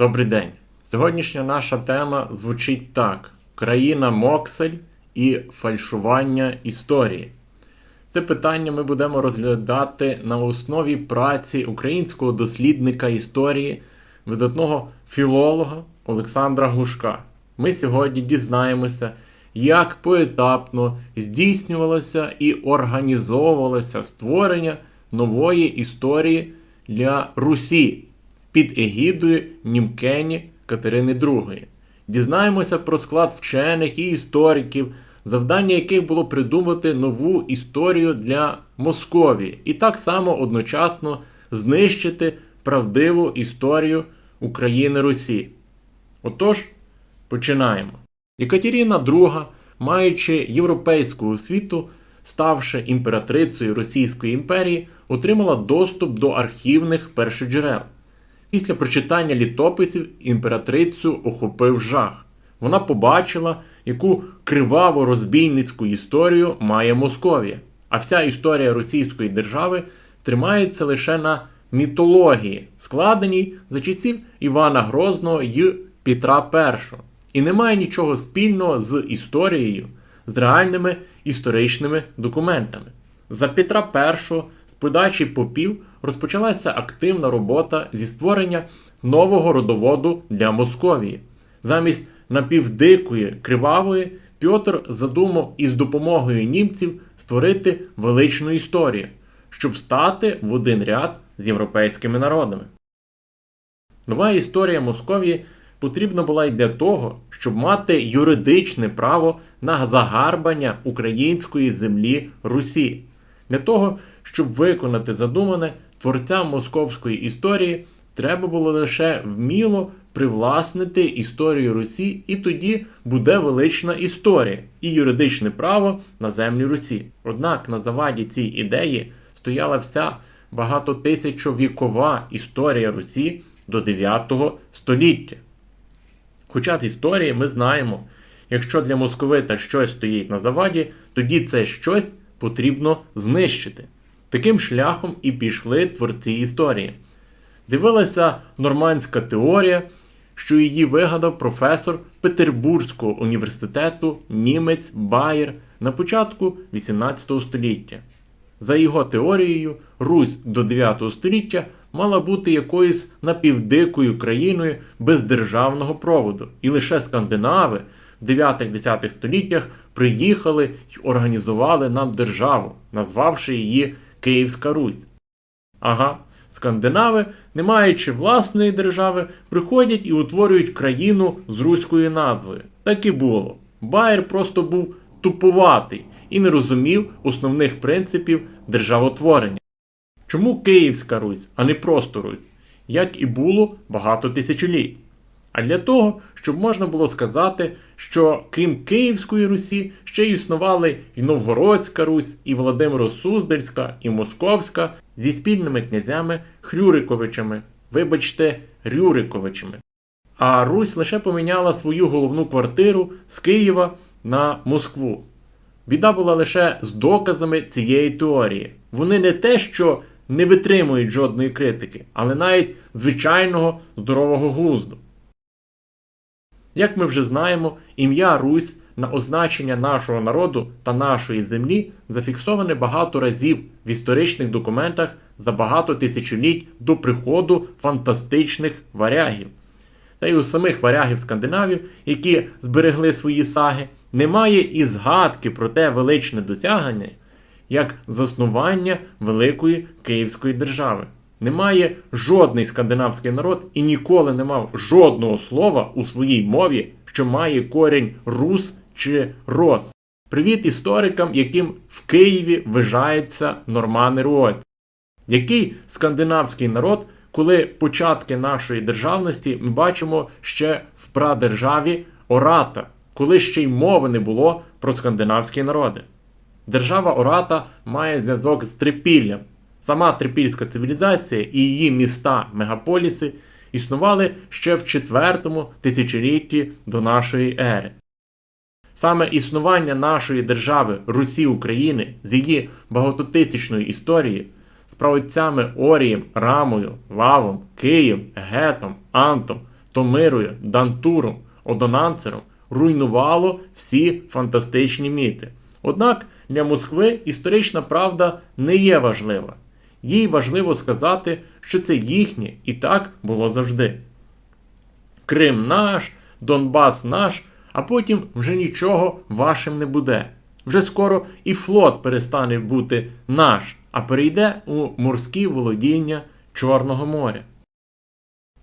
Добрий день. Сьогоднішня наша тема звучить так: країна Моксель і фальшування історії. Це питання ми будемо розглядати на основі праці українського дослідника історії, видатного філолога Олександра Глушка. Ми сьогодні дізнаємося, як поетапно здійснювалося і організовувалося створення нової історії для Русі під егідою Німкені Катерини II. Дізнаємося про склад вчених і істориків, завдання яких було придумати нову історію для Московії, і так само одночасно знищити правдиву історію України Русі. Отож, починаємо. Екатерина II, маючи європейську освіту, ставши імператрицею Російської імперії, отримала доступ до архівних першоджерел. Після прочитання літописів імператрицю охопив жах. Вона побачила, яку криваво розбійницьку історію має Московія. А вся історія Російської держави тримається лише на мітології, складеній за часів Івана Грозного й Петра І. І не має нічого спільного з історією, з реальними історичними документами. За Петра І з подачі попів розпочалася активна робота зі створення нового родоводу для Московії. Замість напівдикої кривавої Пьотр задумав із допомогою німців створити величну історію, щоб стати в один ряд з європейськими народами. Нова історія Московії потрібна була й для того, щоб мати юридичне право на загарбання української землі Русі, для того, щоб виконати задумане творцям московської історії, треба було лише вміло привласнити історію Русі, і тоді буде велична історія і юридичне право на землі Русі. Однак на заваді цій ідеї стояла вся багатотисячовікова історія Русі до 9 століття. Хоча з історії ми знаємо, якщо для московита щось стоїть на заваді, тоді це щось потрібно знищити. Таким шляхом і пішли творці історії. З'явилася нормандська теорія, що її вигадав професор Петербурзького університету німець Байер на початку 18 століття. За його теорією, Русь до 9 століття мала бути якоюсь напівдикою країною без державного проводу, і лише скандинави в 9-10 століттях приїхали й організували нам державу, назвавши її Київська Русь. Ага, скандинави, не маючи власної держави, приходять і утворюють країну з руською назвою. Так і було. Байер просто був тупуватий і не розумів основних принципів державотворення. Чому Київська Русь, а не просто Русь, як і було багато тисячоліть? А для того, щоб можна було сказати, що крім Київської Русі ще існували і Новгородська Русь, і Володимиро-Суздальська, і Московська зі спільними князями Хрюриковичами, вибачте, Рюриковичами. А Русь лише поміняла свою головну квартиру з Києва на Москву. Біда була лише з доказами цієї теорії. Вони не те, що не витримують жодної критики, але навіть звичайного здорового глузду. Як ми вже знаємо, ім'я Русь на означення нашого народу та нашої землі зафіксоване багато разів в історичних документах за багато тисячоліть до приходу фантастичних варягів. Та й у самих варягів скандинавів, які зберегли свої саги, немає і згадки про те величне досягнення, як заснування великої Київської держави. Немає жодний скандинавський народ і ніколи не мав жодного слова у своїй мові, що має корінь рус чи рос. Привіт історикам, яким в Києві вважається нормани руоць. Який скандинавський народ, коли початки нашої державності ми бачимо ще в прадержаві Ората, коли ще й мови не було про скандинавські народи? Держава Ората має зв'язок з Трипіллям. Сама трипільська цивілізація і її міста мегаполіси існували ще в четвертому тисячолітті до нашої ери. Саме існування нашої держави Русі України з її багатотисячної історії з правоцями Орієм, Рамою, Лавом, Києм, Гетом, Антом Томирою, Дантуром, Одонанцером руйнувало всі фантастичні міти. Однак для Москви історична правда не є важлива. Їй важливо сказати, що це їхнє і так було завжди. Крим наш, Донбас наш, а потім вже нічого вашим не буде. Вже скоро і флот перестане бути наш, а перейде у морські володіння Чорного моря.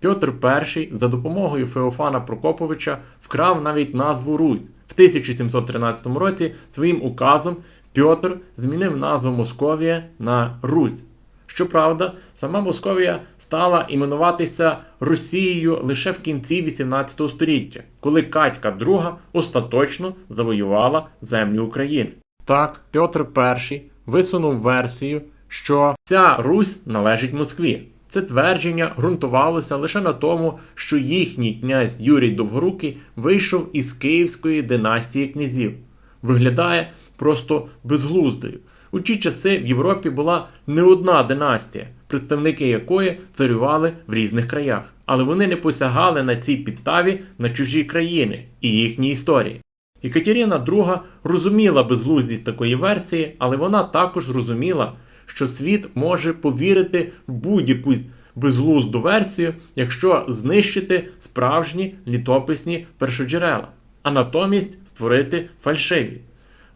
Пьотр І за допомогою Феофана Прокоповича вкрав навіть назву Русь. В 1713 році своїм указом Пьотр змінив назву Московія на Русь. Щоправда, сама Московія стала іменуватися Росією лише в кінці 18 століття, коли Катька II остаточно завоювала землю України. Так, Петр І висунув версію, що ця Русь належить Москві. Це твердження ґрунтувалося лише на тому, що їхній князь Юрій Довгорукий вийшов із Київської династії князів. Виглядає просто безглуздою. У ті часи в Європі була не одна династія, представники якої царювали в різних краях, але вони не посягали на цій підставі на чужі країни і їхні історії. Екатерина II розуміла безглуздість такої версії, але вона також розуміла, що світ може повірити в будь-яку безглузду версію, якщо знищити справжні літописні першоджерела, а натомість створити фальшиві.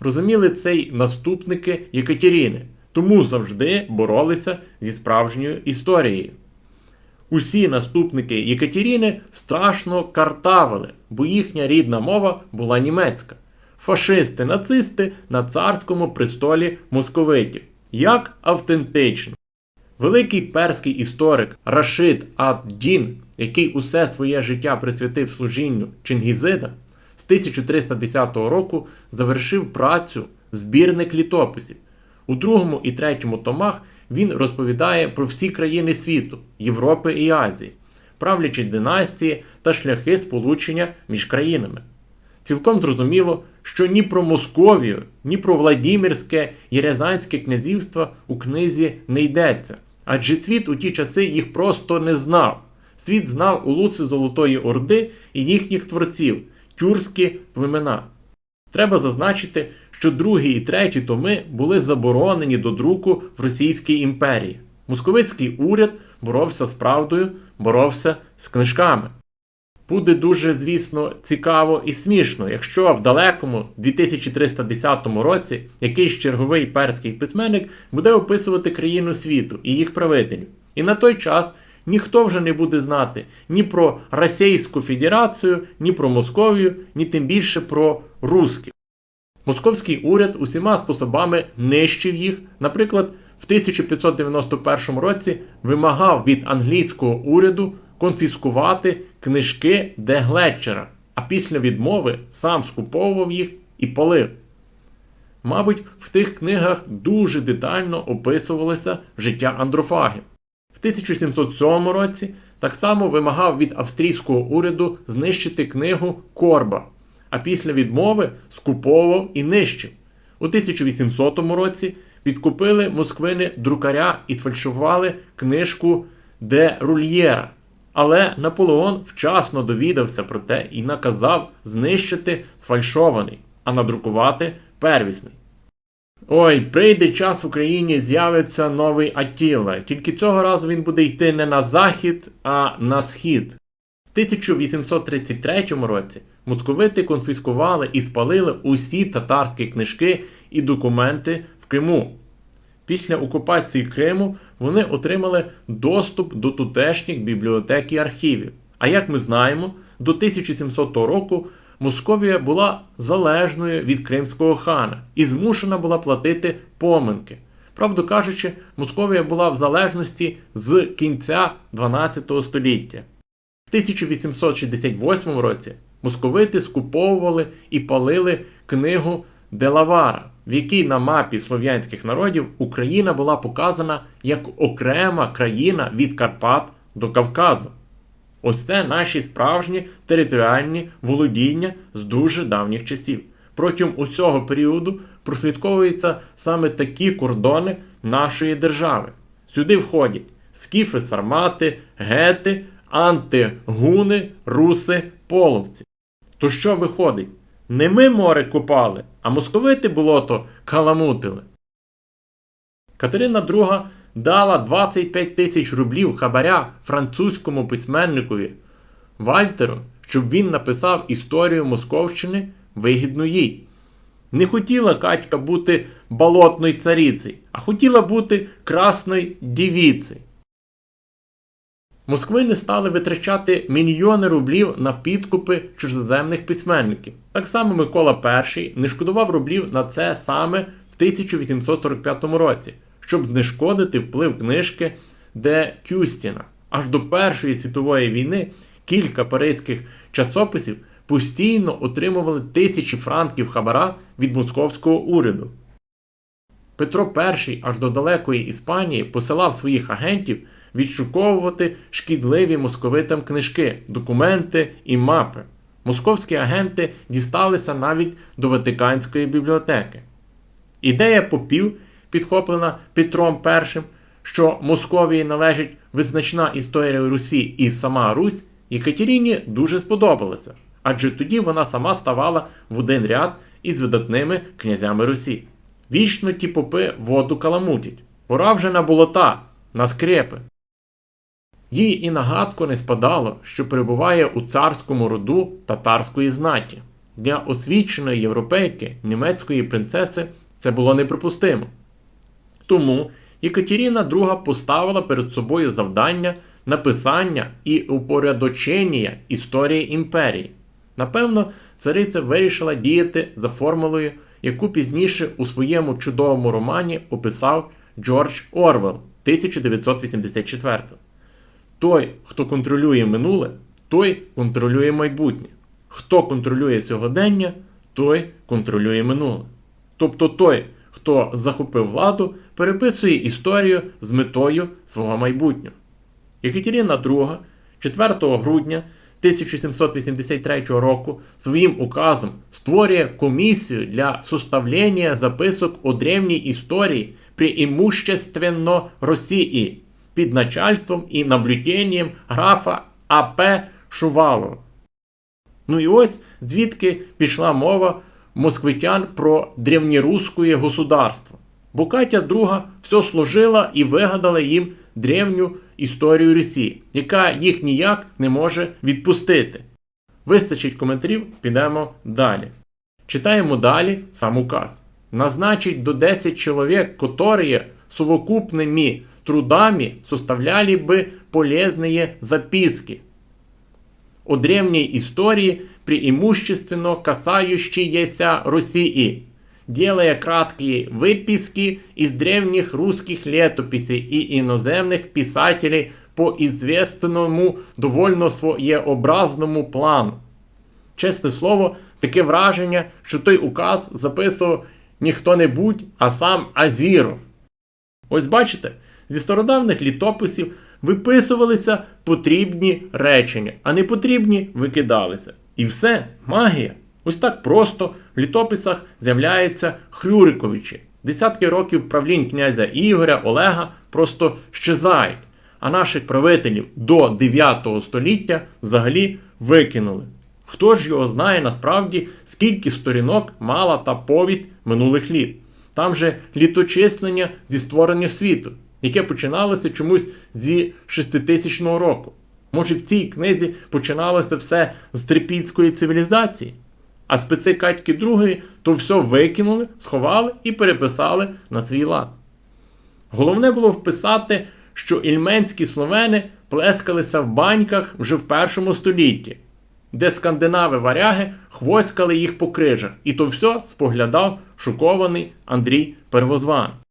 Розуміли це й наступники Єкатеріни, тому завжди боролися зі справжньою історією. Усі наступники Єкатеріни страшно картавили, бо їхня рідна мова була німецька. Фашисти, нацисти на царському престолі московитів. Як автентично. Великий перський історик Рашид ад-Дін, який усе своє життя присвятив служінню Чингізида, з 1310 року завершив працю збірник літописів. У другому і третьому томах він розповідає про всі країни світу, Європи і Азії, правлячі династії та шляхи сполучення між країнами. Цілком зрозуміло, що ні про Московію, ні про Владімірське і Рязанське князівство у книзі не йдеться, адже світ у ті часи їх просто не знав. Світ знав улуци Золотої Орди і їхніх творців, тюркські племена. Треба зазначити, що другі і треті томи були заборонені до друку в Російській імперії. Московицький уряд боровся з правдою, боровся з книжками. Буде дуже, звісно, цікаво і смішно, якщо в далекому 2310 році якийсь черговий перський письменник буде описувати країну світу і їх правителів. І на той час ніхто вже не буде знати ні про Російську Федерацію, ні про Московію, ні тим більше про русських. Московський уряд усіма способами нищив їх. Наприклад, в 1591 році вимагав від англійського уряду конфіскувати книжки де Глетчера, а після відмови сам скуповував їх і палив. Мабуть, в тих книгах дуже детально описувалося життя андрофагів. В 1707 році так само вимагав від австрійського уряду знищити книгу Корба, а після відмови скуповував і нищив. У 1800 році відкупили москвини друкаря і сфальшували книжку де Рульєра. Але Наполеон вчасно довідався про те і наказав знищити сфальшований, а надрукувати первісний. Ой, прийде час в Україні з'явиться новий Атіла. Тільки цього разу він буде йти не на захід, а на схід. В 1833 році московити конфіскували і спалили усі татарські книжки і документи в Криму. Після окупації Криму вони отримали доступ до тутешніх бібліотек і архівів. А як ми знаємо, до 1700 року Московія була залежною від кримського хана і змушена була платити поминки. Правду кажучи, Московія була в залежності з кінця 12 століття. В 1868 році московити скуповували і палили книгу Делавара, в якій на мапі слов'янських народів Україна була показана як окрема країна від Карпат до Кавказу. Ось це наші справжні територіальні володіння з дуже давніх часів. Протягом усього періоду прослідковуються саме такі кордони нашої держави. Сюди входять скіфи, сармати, гети, антигуни, руси, половці. То що виходить? Не ми море купали, а московити болото каламутили. Катерина II дала 25 тисяч рублів хабаря французькому письменникові Вальтеру, щоб він написав історію Московщини вигідну їй. Не хотіла Катька бути болотною царицею, а хотіла бути красною дівіцею. Москвини стали витрачати мільйони рублів на підкупи чужоземних письменників. Так само Микола І не шкодував рублів на це саме в 1845 році, щоб знешкодити вплив книжки Де Кюстіна. Аж до Першої світової війни кілька паризьких часописів постійно отримували тисячі франків хабара від московського уряду. Петро І аж до далекої Іспанії посилав своїх агентів відшуковувати шкідливі московитам книжки, документи і мапи. Московські агенти дісталися навіть до Ватиканської бібліотеки. Ідея попів, підхоплена Петром І, що Московії належить визначна історія Русі і сама Русь, Екатерині дуже сподобалася, адже тоді вона сама ставала в один ряд із видатними князями Русі. Вічно ті попи воду каламутять. Пора вже на болота, на скрепи. Їй і нагадку не спадало, що перебуває у царському роду татарської знаті. Для освіченої європейки німецької принцеси це було неприпустимо. Тому Екатерина II поставила перед собою завдання написання і упорядочення історії імперії. Напевно, цариця вирішила діяти за формулою, яку пізніше у своєму чудовому романі описав Джордж Орвел 1984. Той, хто контролює минуле, той контролює майбутнє. Хто контролює сьогодення, той контролює минуле. Тобто той, хто захопив владу, переписує історію з метою свого майбутнього. Екатерина II 4 грудня 1783 року своїм указом створює комісію для составлення записок у древній історії преимущественно Росії під начальством і наблюденням графа А.П. Шувалова. Ну і ось звідки пішла мова москвитян про древнєрусське государство. Бо Катя II все сложила і вигадала їм древню історію Росії, яка їх ніяк не може відпустити. Вистачить коментарів, підемо далі. Читаємо далі сам указ. Назначить до 10 чоловік, которые совокупными трудами составляли бы полезные записки о древней истории, преимущественно касающиеся России, делая краткие выписки из древних русских летописей и иноземных писателей по известному довольно своєобразному плану. Чесне слово, таке враження, що той указ записував не хто-небудь, а сам Азіров. Ось бачите, зі стародавних літописів виписувалися потрібні речення, а не потрібні викидалися. І все, магія. Ось так просто в літописах з'являються Хрюриковичі. Десятки років правлінь князя Ігоря, Олега просто щезають, а наших правителів до 9 століття взагалі викинули. Хто ж його знає насправді, скільки сторінок мала та повість минулих літ? Там же літочислення зі створення світу, яке починалося чомусь зі 6000 року. Може, в цій книзі починалося все з трипільської цивілізації, а специ Катьки II то все викинули, сховали і переписали на свій лад. Головне було вписати, що ільменські словени плескалися в баньках вже в першому столітті, де скандинави варяги хвоськали їх по крижах, і то все споглядав шокований Андрій Первозван.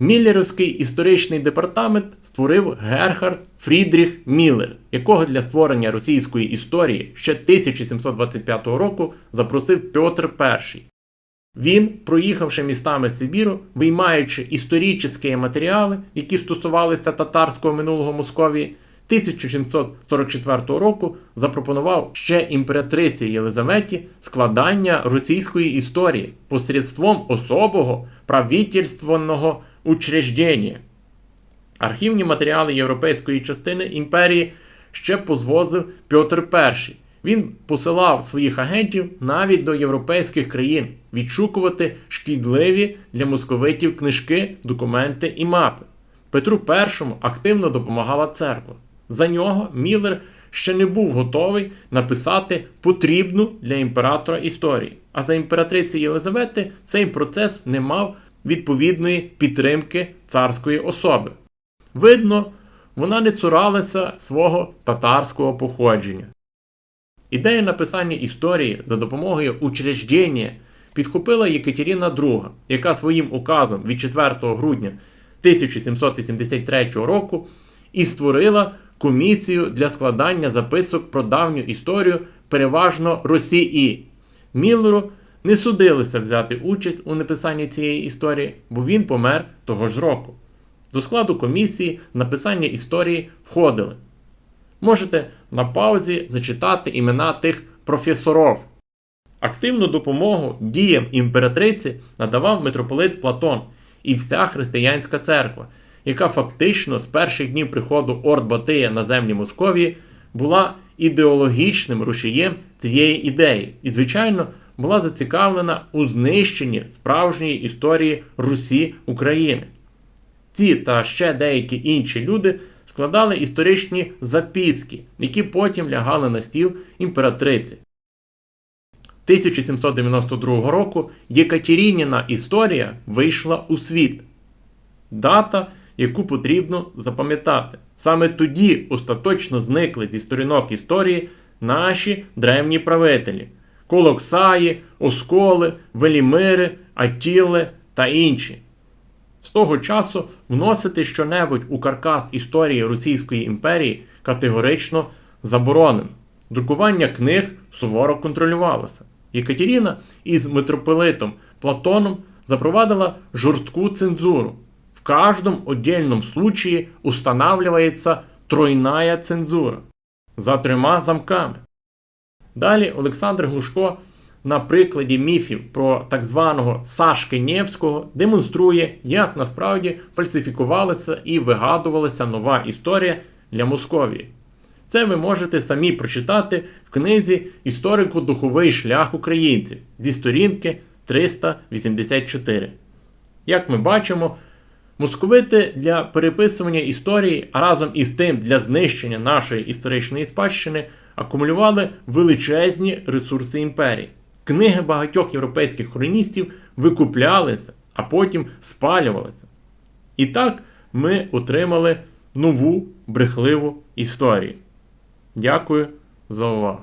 Міллерівський історичний департамент створив Герхард Фрідріх Міллер, якого для створення російської історії ще 1725 року запросив Петр І. Він, проїхавши містами Сибіру, виймаючи історичні матеріали, які стосувалися татарського минулого Московії, 1744 року запропонував ще імператриці Єлизаветі складання російської історії посредством особого правительственного учреждення. Архівні матеріали європейської частини імперії ще позвозив Петр І. Він посилав своїх агентів навіть до європейських країн відшукувати шкідливі для московитів книжки, документи і мапи. Петру І активно допомагала церква. За нього Міллер ще не був готовий написати потрібну для імператора історії. А за імператриці Єлизавети цей процес не мав відповідної підтримки царської особи. Видно, вона не цуралася свого татарського походження. Ідею написання історії за допомогою учреждення підхопила Єкатерина II, яка своїм указом від 4 грудня 1783 року і створила комісію для складання записок про давню історію переважно Росії. Міллеру не судилося взяти участь у написанні цієї історії, бо він помер того ж року. До складу комісії написання історії входили. Можете на паузі зачитати імена тих професорів. Активну допомогу діям імператриці надавав митрополит Платон і вся християнська церква, яка фактично з перших днів приходу Орд Батия на землі Московії була ідеологічним рушієм цієї ідеї і, звичайно, була зацікавлена у знищенні справжньої історії Русі України. Ці та ще деякі інші люди складали історичні записки, які потім лягали на стіл імператриці. 1792 року Єкатерініна історія вийшла у світ. Дата, яку потрібно запам'ятати. Саме тоді остаточно зникли зі сторінок історії наші древні правителі Колоксаї, Осколи, Велімири, Атіли та інші. З того часу вносити щонебудь у каркас історії Російської імперії категорично заборонено. Друкування книг суворо контролювалося. Єкатеріна із митрополитом Платоном запровадила жорстку цензуру. В каждом отдельном случае устанавливается тройная цензура за трьома замками. Далі Олександр Глушко на прикладі міфів про так званого Сашки Нєвського демонструє, як насправді фальсифікувалася і вигадувалася нова історія для Московії. Це ви можете самі прочитати в книзі Історико-духовий шлях українців зі сторінки 384. Як ми бачимо, московити для переписування історії, а разом із тим для знищення нашої історичної спадщини акумулювали величезні ресурси імперії. Книги багатьох європейських хроністів викуплялися, а потім спалювалися. І так ми отримали нову брехливу історію. Дякую за увагу.